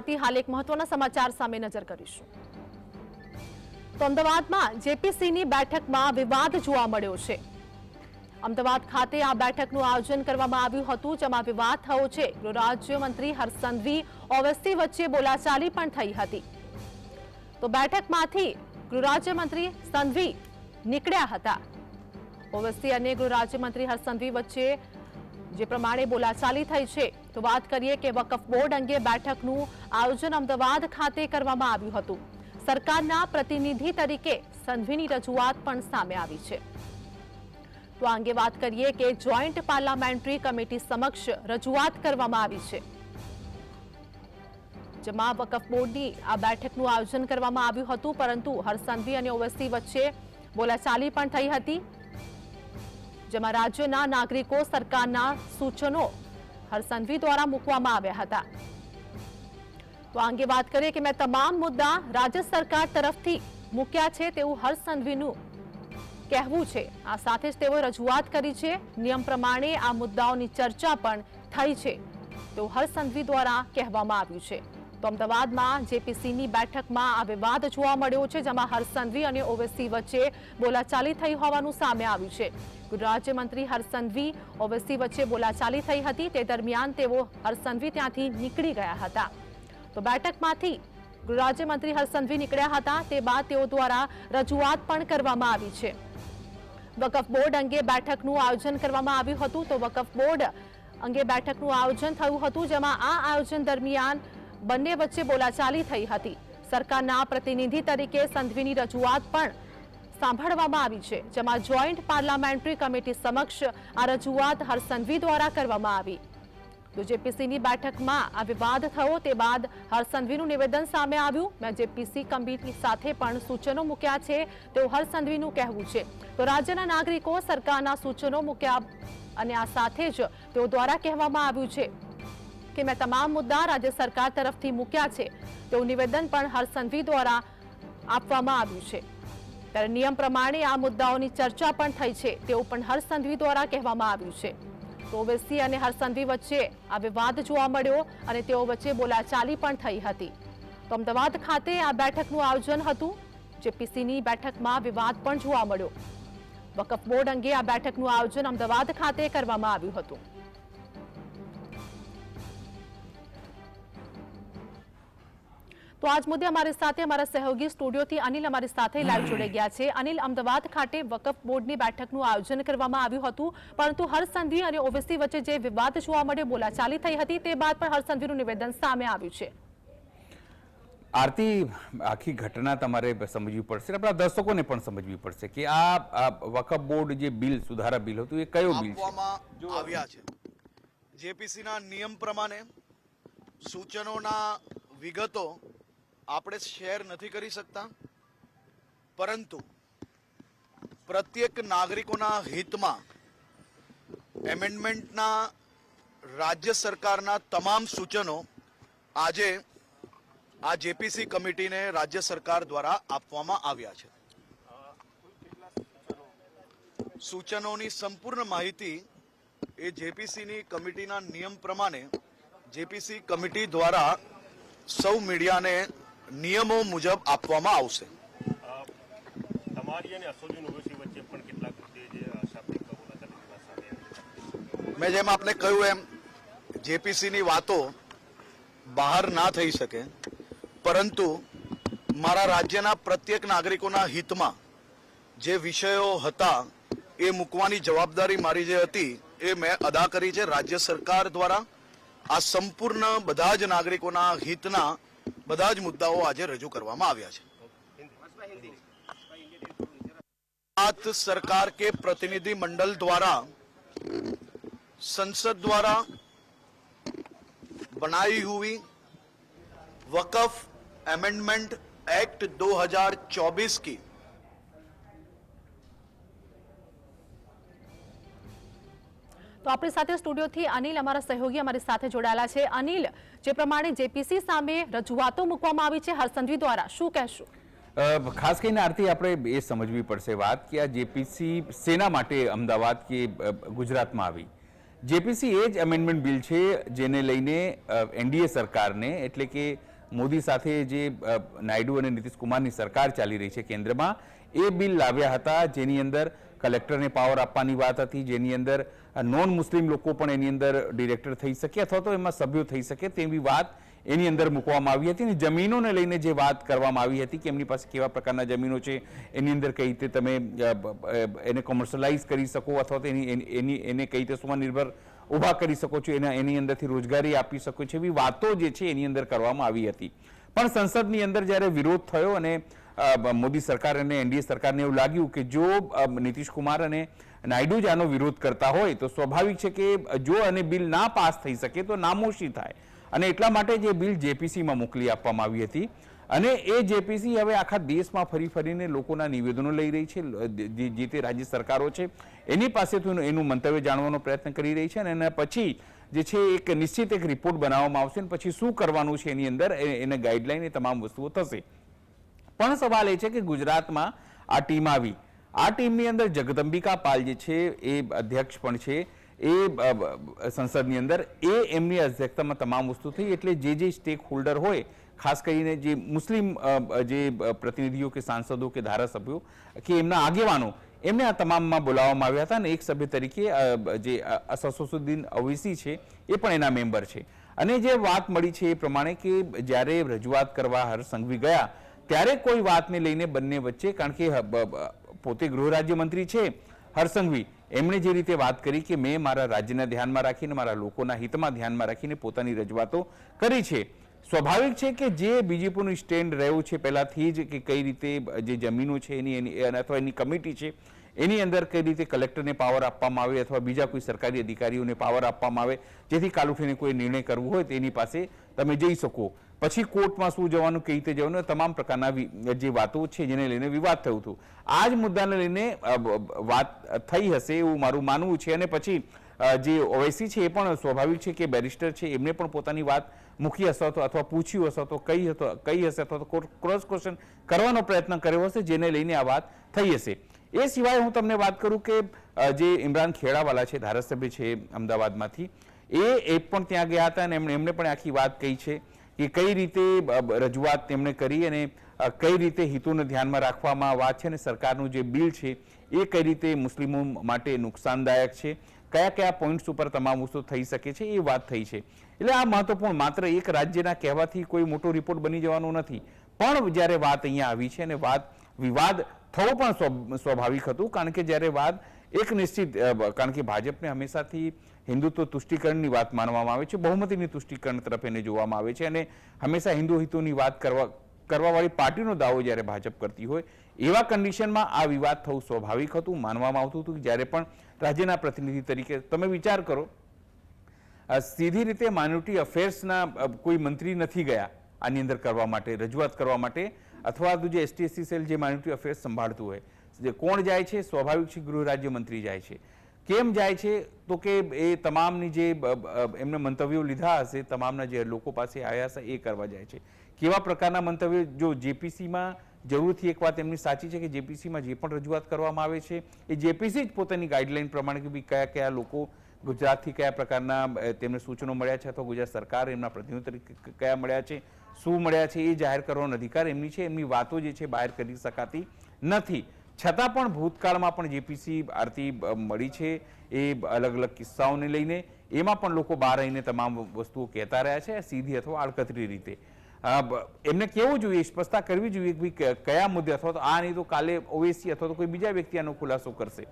Party હાલ એક મહત્વના સમાચાર સામે નજર કરીશું. તો અમદાવાદમાં જેપીસીની બેઠકમાં વિવાદ જોવા મળ્યો છે. અમદાવાદ ખાતે આ બેઠકનું આયોજન કરવામાં આવ્યું હતું, જેમાં વિવાદ થયો છે. ગૃહરાજ્યમંત્રી હર્ષસંઘવી ઓવેસી વચ્ચે બોલાચાલી પણ થઈ હતી. તો બેઠકમાંથી ગૃહરાજ્યમંત્રી સંધવી નીકળ્યા હતા. ઓવેસી અને ગૃહરાજ્યમંત્રી હરસંધવી વચ્ચે જે પ્રમાણે બોલાચાલી થઈ છે. તો વાત કરીએ કે વકફ બોર્ડ અંગે બેઠકનું આયોજન અમદાવાદ ખાતે કરવામાં આવ્યું હતું. સરકારના પ્રતિનિધિ તરીકે સંધવીની રજૂઆત પણ સામે આવી છે. તો આ અંગે વાત કરીએ કે જોઈન્ટ પાર્લામેન્ટરી કમિટી સમક્ષ રજૂઆત કરવામાં આવી છે. જેમાં વકફ બોર્ડની આ બેઠકનું આયોજન કરવામાં આવ્યું હતું, પરંતુ હર્ષસંઘવી અને ઓવેસી વચ્ચે બોલાચાલી પણ થઈ હતી. જેમાં રાજ્યના નાગરિકો સરકારના સૂચનો હરસંઘવી દ્વારા મૂકવામાં આવ્યા હતા. તો આ અંગે વાત કરીએ કે મેં તમામ મુદ્દા રાજ્ય સરકાર તરફથી મૂક્યા છે તેવું હરસંઘવીનું કહેવું છે. આ સાથે જ તેઓએ રજૂઆત કરી છે. નિયમ પ્રમાણે આ મુદ્દાઓની ચર્ચા પણ થઈ છે. તો હરસંઘવી દ્વારા કહેવામાં આવ્યું છે. તો અમદાવાદમાં જેપીસીની બેઠકમાં આ વિવાદ જોવા મળ્યો છે, જેમાં હરસંધવી અને ઓવેસી વચ્ચે બોલાચાલી થઈ હોવાનું સામે આવ્યું છે. ગૃહ રાજ્યમંત્રી હર્ષસંઘવી ઓવેસી વચ્ચે બોલાચાલી થઈ હતી, તે દરમિયાન તેઓ હરસંધવી ત્યાંથી નીકળી ગયા હતા. તો બેઠકમાંથી ગૃહ રાજ્યમંત્રી હર્ષસંઘવી નીકળ્યા હતા, તે બાદ તેઓ દ્વારા રજૂઆત પણ કરવામાં આવી છે. વકફ બોર્ડ અંગે બેઠકનું આયોજન કરવામાં આવ્યું હતું, તો વકફ બોર્ડ અંગે બેઠકનું આયોજન થયું હતું, જેમાં આ આયોજન દરમિયાન બંને વચ્ચે બોલાચાલી થઈ હતી. સરકારના પ્રતિનિધિ તરીકે સંધવીની રજૂઆત પણ સાંભળવામાં આવી છે, જેમાં જોઈન્ટ પાર્લામેન્ટરી કમિટી સમક્ષ આ રજૂઆત હરસંઘવી દ્વારા કરવામાં આવી. તો જેપીસીની બેઠકમાં આ વિવાદ થયો તે બાદ હરસંઘવીનું નિવેદન સામે આવ્યું. મેં જેપીસી કમિટી સાથે પણ સૂચનો મૂક્યા છે તેવું હરસંઘવીનું કહેવું છે. તો રાજ્યના નાગરિકો સરકારના સૂચનો મૂક્યા અને આ સાથે જ તેઓ દ્વારા કહેવામાં આવ્યું છે. કે મેં તમામ મુદ્દા રાજ્ય સરકાર તરફથી મૂક્યા છે. તેવું નિવેદન પણ હરસંઘવી દ્વારા આપવામાં આવ્યું છે. ત્યારે નિયમ પ્રમાણે આ મુદ્દાઓની ચર્ચા પણ થઈ છે, તેવું પણ હરસંઘવી દ્વારા કહેવામાં આવ્યું છે. તો ઓવેસી અને હરસંઘવી વચ્ચે આ વિવાદ જોવા મળ્યો અને તેઓ વચ્ચે બોલાચાલી પણ થઈ હતી. તો અમદાવાદ ખાતે આ બેઠકનું આયોજન હતું જેપીસીની બેઠકમાં વિવાદ પણ જોવા મળ્યો. વકફ બોર્ડ અંગે આ બેઠકનું આયોજન અમદાવાદ ખાતે કરવામાં આવ્યું હતું. તો આજ મુદ્દે અમારી સાથે અમારા સહયોગી સ્ટુડિયોથી અનિલ અમારી સાથે લાઈવ જોડાઈ ગયા છે. અનિલ અમદાવાદ ખાતે વકફ બોર્ડની બેઠકનું આયોજન કરવામાં આવ્યું હતું પરંતુ હર્ષસંઘવી અને ઓવેસી વચ્ચે જે વિવાદ જોવા મળ્યો બોલાચાલી થઈ હતી તે બાદ પણ હર્ષસંઘવીનું નિવેદન સામે આવ્યું છે. આરતી આખી ઘટના તમારે સમજવી પડશે આપણા દર્શકોને પણ સમજવી પડશે કે આ આ વકફ બોર્ડ જે બિલ સુધારા બિલ હતું એ કયો બિલ છે? આવ્યા છે. જેપીસીના નિયમ પ્રમાણે સૂચનોના વિગતો આપણે શેર નથી કરી શકતા. પરંતુ પ્રત્યેક નાગરિકોના હિતમાં એમેન્ડમેન્ટના રાજ્ય સરકારના તમામ સૂચનો આજે આ જેપીસી કમિટીને રાજ્ય સરકાર દ્વારા આપવામાં આવ્યા છે. સૂચનોની સંપૂર્ણ માહિતી એ જેપીસીની કમિટીના નિયમ પ્રમાણે જેપીસી કમિટી દ્વારા સૌ મીડિયાને નિયમો મુજબ આપવામાં આવશે. તમારી અને અસોજ યુનિવર્સિટી વચ્ચે પણ કેટલાક મુદ્દે જે શાબ્દિક સામે મેં જેમ આપને કહ્યું એમ જેપીસીની વાતો બહાર ના થઈ શકે પરંતુ મારા રાજ્યના પ્રત્યેક નાગરિકોના હિતમાં જે વિષયો હતા એ મૂકવાની જવાબદારી મારી જે હતી એ મેં અદા કરી છે. રાજ્ય સરકાર દ્વારા આ સંપૂર્ણ બધા જ નાગરિકોના હિતના બધા જ મુદ્દાઓ આજે રજૂ કરવામાં આવ્યા છે बात सरकार के प्रतिनिधि मंडल द्वारा संसद द्वारा बनाई हुई वकफ अमेंडमेंट एक्ट 2024 की તો આપણી સાથે સ્ટુડિયોથી અનિલ અમારા સહયોગી અમારી સાથે જોડાયેલા છે. અનિલ, જે પ્રમાણે જેપીસી સામે રજૂઆતો મૂકવામાં આવી છે હરસંઘવી દ્વારા શું કહેશું? ખાસ કરીને આરતી આપણે એ સમજવી પડશે વાત કે આ જેપીસી સેના માટે અમદાવાદ કે ગુજરાતમાં આવી. જેપીસી એ જ અમેન્ડમેન્ટ બિલ છે, જેને લઈને એનડીએ સરકારને, એટલે કે મોદી સાથે જે નાયડુ અને નીતિશ કુમારની સરકાર ચાલી રહી છે કેન્દ્રમાં, એ બિલ લાવ્યા હતા. જેની અંદર કલેક્ટરને પાવર આપવાની વાત હતી, જેની અંદર નોન મુસ્લિમ લોકો પણ એની અંદર ડિરેક્ટર થઈ શકે અથવા તો એમાં સભ્યો થઈ શકે તેવી વાત એની અંદર મૂકવામાં આવી હતી. અને જમીનોને લઈને જે વાત કરવામાં આવી હતી કે એમની પાસે કેવા પ્રકારના જમીનો છે, એની અંદર કઈ રીતે તમે એને કોમર્શિયલાઇઝ કરી શકો અથવા તો એની, એની- એની કઈ રીતે સ્વનિર્ભર ઊભા કરી શકો છો, એના, એની અંદરથી રોજગારી આપી શકો છો, એવી વાતો જે છે એની અંદર કરવામાં આવી હતી. પણ સંસદની અંદર જ્યારે વિરોધ થયો અને મોદી સરકાર અને એનડીએ સરકારને એવું લાગ્યું કે જો નીતિશ કુમાર અને નાયડુ જ આનો વિરોધ કરતા હોય, તો સ્વાભાવિક છે કે જો અને બિલ ના પાસ થઈ શકે તો નામોશી થાય. અને એટલા માટે જે બિલ જેપીસીમાં મોકલી આપવામાં આવી હતી. અને એ જેપીસી હવે આખા દેશમાં ફરી ફરીને લોકોના નિવેદનો લઈ રહી છે જે તે રાજ્ય સરકારો છે, એની પાસેથી એનું- મંતવ્ય જાણવાનો પ્રયત્ન કરી રહી છે અને એના પછી જે છે એક નિશ્ચિત એક રિપોર્ટ બનાવવામાં આવશે અને પછી શું કરવાનું છે એની અંદર એને ગાઈડલાઈન એ તમામ વસ્તુઓ થશે. પણ સવાલ એ છે કે ગુજરાતમાં આ ટીમ આવી. આ ટીમની અંદર જગદંબિકા પાલ જે છે, એ અધ્યક્ષ પણ છે. એ સંસદની અંદર એ એમની અધ્યક્ષતામાં તમામ વસ્તુ થઈ એટલે જે જે સ્ટેક હોલ્ડર હોય, ખાસ કરીને જે મુસ્લિમ જે પ્રતિનિધિઓ કે સાંસદો કે ધારાસભ્યો કે એમના આગેવાનો, એમને આ તમામમાં બોલાવવામાં આવ્યા હતા અને એક સભ્ય તરીકે જે અસસુદ્દીન અવૈસી છે, એ પણ એના મેમ્બર છે. અને જે વાત મળી છે એ પ્રમાણે કે જ્યારે રજૂઆત કરવા હરસંઘવી ગયા ત્યારે કોઈ વાતને લઈને બંને વચ્ચે, કારણ કે પોતે ગૃહ રાજ્યમંત્રી છે, હરસંઘવી, એમણે જે રીતે વાત કરી કે મેં મારા રાજ્યના ધ્યાનમાં રાખીને, મારા લોકોના હિતમાં ધ્યાનમાં રાખીને પોતાની રજૂઆતો કરી છે. સ્વાભાવિક છે કે જે બીજેપીનું સ્ટેન્ડ રહ્યું છે, પહેલાંથી જ કે કઈ રીતે, જે જમીનો છે એની એની, અથવા એની કમિટી છે એની અંદર કઈ રીતે કલેક્ટરને પાવર આપવામાં આવે અથવા બીજા કોઈ સરકારી અધિકારીઓને પાવર આપવામાં આવે, જેથી કાલ ઉઠીને કોઈ નિર્ણય કરવો હોય તેની પાસે તમે જઈ શકો. પછી કોર્ટમાં શું જવાનું, કઈ રીતે જવાનું તમામ પ્રકારના જે વાતો છે જેને લઈને વિવાદ થયું હતું. આ જ મુદ્દાને લઈને વાત થઈ હશે એવું મારું માનવું છે અને પછી જે ઓવૈસી છે એ પણ સ્વાભાવિક છે કે બેરિસ્ટર છે એમને પણ પોતાની વાત મૂકી હશે અથવા પૂછ્યું હશે તો કઈ હતો કઈ હશે અથવા તો ક્રોસ ક્વેશ્ચન કરવાનો પ્રયત્ન કર્યો હશે જેને લઈને આ વાત થઈ હશે. એ સિવાય હું તમને વાત કરું કે જે ઇમરાન ખેડાવાલા છે, ધારાસભ્ય છે અમદાવાદમાંથી, એ એ પણ ત્યાં ગયા હતા અને એમણે એમણે પણ આખી વાત કહી છે કે કઈ રીતે રજૂઆત તેમણે કરી અને કઈ રીતે હિતોને ધ્યાનમાં રાખવામાં વાત છે અને સરકારનું જે બિલ છે, એ કઈ રીતે મુસ્લિમો માટે નુકસાનદાયક છે, કયા કયા પોઈન્ટ્સ ઉપર તમામ વસ્તુ થઈ શકે છે, એ વાત થઈ છે. એટલે આ મહત્વપૂર્ણ, માત્ર એક રાજ્યના કહેવાથી કોઈ મોટો રિપોર્ટ બની જવાનો નથી, પણ જ્યારે વાત અહીંયા આવી છે અને વાત વિવાદ થવો પણ સ્વાભાવિક હતું, કારણ કે જ્યારે વાત એક નિશ્ચિત કારણ કે ભાજપને હંમેશાથી હિન્દુત્વ તુષ્ટિકરણની વાત માનવામાં આવે છે, બહુમતીની તુષ્ટિકરણ તરફ એને જોવામાં આવે છે અને હંમેશા હિન્દુ હિતોની વાત કરવા, કરવાવાળી પાર્ટીનો દાવો જ્યારે ભાજપ કરતી હોય, એવા કન્ડિશનમાં આ વિવાદ થવું સ્વાભાવિક હતું, માનવામાં આવતું હતું કે જ્યારે પણ રાજ્યના પ્રતિનિધિ તરીકે, તમે વિચાર કરો સીધી રીતે માઇનોરિટી અફેર્સના કોઈ મંત્રી નથી ગયા આની અંદર કરવા માટે, રજૂઆત કરવા માટે અથવા તો જે એસટીએસસી સેલ જે માઇનોરિટી અફેર્સ સંભાળતું હોય, જે કોણ જાય છે, સ્વાભાવિક છે, ગૃહ રાજ્યમંત્રી જાય છે. કેમ જાય છે? તો કે એ તમામની જે એમને મંતવ્યો લીધા હશે, તમામના જે લોકો પાસે આવ્યા હશે, એ કરવા જાય છે. કેવા પ્રકારના મંતવ્યો? જો જેપીસીમાં જરૂરથી એક વાત એમની સાચી છે કે જેપીસીમાં જે પણ રજૂઆત કરવામાં આવે છે, એ જેપીસી જ પોતાની ગાઈડલાઈન પ્રમાણે કે કયા કયા લોકો ગુજરાતથી કયા પ્રકારના તેમને સૂચનો મળ્યા છે અથવા ગુજરાત સરકાર એમના પ્રતિનિધિ તરીકે કયા મળ્યા છે શું મળ્યા છે એ જાહેર કરવાનો અધિકાર એમની છે એમની વાતો જે છે બહાર કરી શકાતી નથી. છતાં પણ ભૂતકાળમાં પણ જેપીસી આરતી મળી છે એ અલગ અલગ કિસ્સાઓને લઈને. એમાં પણ લોકો બહાર રહીને તમામ વસ્તુઓ કહેતા રહ્યા છે સીધી અથવા આડકતરી રીતે. એમને કેવું જોઈએ સ્પષ્ટતા કરવી જોઈએ કે કયા મુદ્દે અથવા તો આ નહીં તો કાલે ઓવેસી અથવા તો કોઈ બીજા વ્યક્તિ આનો ખુલાસો કરશે.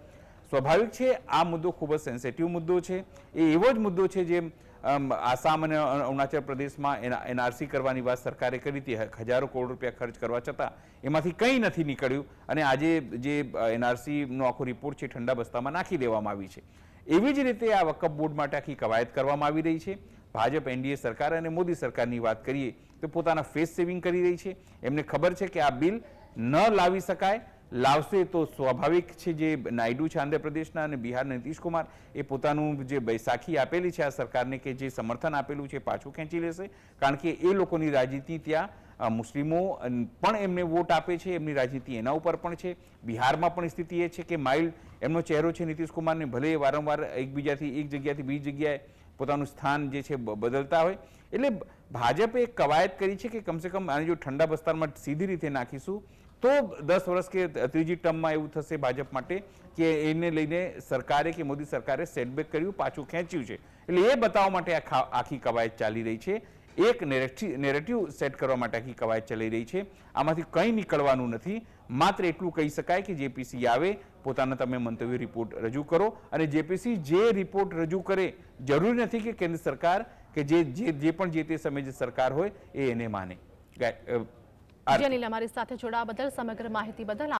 સ્વાભાવિક છે આ મુદ્દો ખૂબ જ સેન્સિટિવ મુદ્દો છે. એ એવો જ મુદ્દો છે જે અમ, આસામ અને અરુણાચલ પ્રદેશમાં એનઆરસી કરવાની વાત સરકારે કરી હતી. હજારો કરોડ રૂપિયા ખર્ચ કરવા છતાં એમાંથી કંઈ નથી નીકળ્યું અને આજે જે એનઆરસીનો આખો રિપોર્ટ છે ઠંડા બસ્તામાં નાખી દેવામાં આવી છે. એવી જ રીતે આ વકફ બોર્ડ માટે આખી કવાયત કરવામાં આવી રહી છે. ભાજપ, એનડીએ સરકાર અને મોદી સરકારની વાત કરીએ તો પોતાના ફેસ સેવિંગ કરી રહી છે. એમને ખબર છે કે આ બિલ ન લાવી શકાય લાવશે તો સ્વાભાવિક છે જે નાયડુ છે આંધ્રપ્રદેશના અને બિહારના નીતિશ કુમાર, એ પોતાનું જે બૈસાખી આપેલી છે આ સરકારને કે જે સમર્થન આપેલું છે પાછું ખેંચી લેશે. કારણ કે એ લોકોની રાજનીતિ ત્યાં મુસ્લિમો પણ એમને વોટ આપે છે, એમની રાજનીતિ એના ઉપર પણ છે. બિહારમાં પણ સ્થિતિ એ છે કે માઇલ, એમનો ચહેરો છે નીતિશ કુમારને ભલે વારંવાર એકબીજાથી એક જગ્યાથી બીજી જગ્યાએ પોતાનું સ્થાન જે છે બદલતા હોય. એટલે ભાજપે એક કવાયત કરી છે કે કમસે કમ આને જો ઠંડા બસ્તારમાં સીધી રીતે નાખીશું તો દસ વર્ષ કે ત્રીજી ટર્મમાં એવું થશે ભાજપ માટે કે એને લઈને સરકારે કે મોદી સરકારે સેટબેક કર્યું, પાછું ખેંચ્યું છે. એટલે એ બતાવવા માટે આખા આખી કવાયત ચાલી રહી છે. એક નેરેટિવ સેટ કરવા માટે આખી કવાયત ચાલી રહી છે. આમાંથી કંઈ નીકળવાનું નથી. માત્ર એટલું કહી શકાય કે જેપીસી આવે, પોતાના તમે મંતવ્ય રિપોર્ટ રજૂ કરો અને જેપીસી જે રિપોર્ટ રજૂ કરે, જરૂરી નથી કે કેન્દ્ર સરકાર કે જે જે પણ જે તે સમયે જે સરકાર હોય એ એને માને. ગાય- અ, આરતી. જી અનિલ અમારી સાથે જોડાવા બદલ સમગ્ર માહિતી બદલ